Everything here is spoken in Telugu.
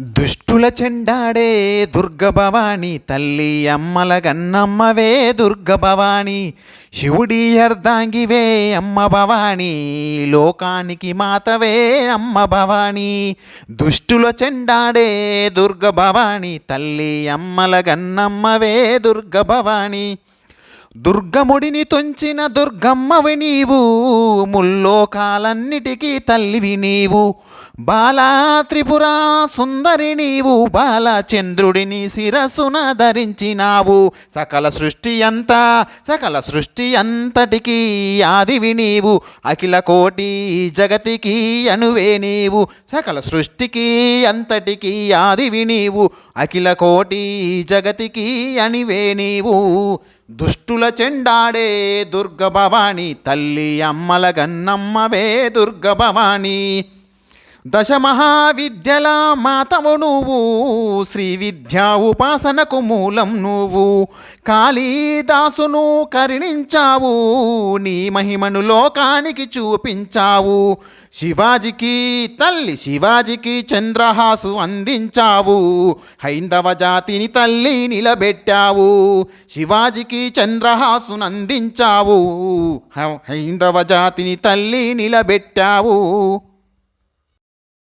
దుష్టుల చెండాడే దుర్గభవాని తల్లి అమ్మల గన్నమ్మవే దుర్గభవాని శివుడి అర్ధాంగివే అమ్మ భవాని లోకానికి మాతవే అమ్మ భవాని. దుష్టుల చెండాడే దుర్గభవాని తల్లి అమ్మల గన్నమ్మవే దుర్గభవాని దుర్గముడిని తొంచిన దుర్గమ్మవి నీవు ముల్లోకాలన్నిటికీ తల్లివి నీవు. బాలా త్రిపుర సుందరి నీవు బాలచంద్రుడిని శిరస్సున ధరించినావు. సకల సృష్టి అంతా సకల సృష్టి అంతటికి ఆదివి నీవు. అఖిల కోటి జగతికి అనువే నీవు. సకల సృష్టికి అంతటికి ఆదివి నీవు. అఖిల కోటి జగతికి అనివే నీవు. దుష్టుల చెండాడే దుర్గభవాని తల్లి అమ్మల గన్నమ్మవే దుర్గభవాని దశ మహావిద్యల మాతవు నువ్వు శ్రీ విద్యా ఉపాసనకు మూలం నువ్వు. కాళీదాసును కరుణించావు నీ మహిమను లోకానికి చూపించావు. శివాజీకి తల్లి శివాజీకి చంద్రహాసు అందించావు. హైందవ జాతిని తల్లి నిలబెట్టావు శివాజీకి చంద్రహాసును అందించావు. హైందవ జాతిని తల్లి నిలబెట్టావు.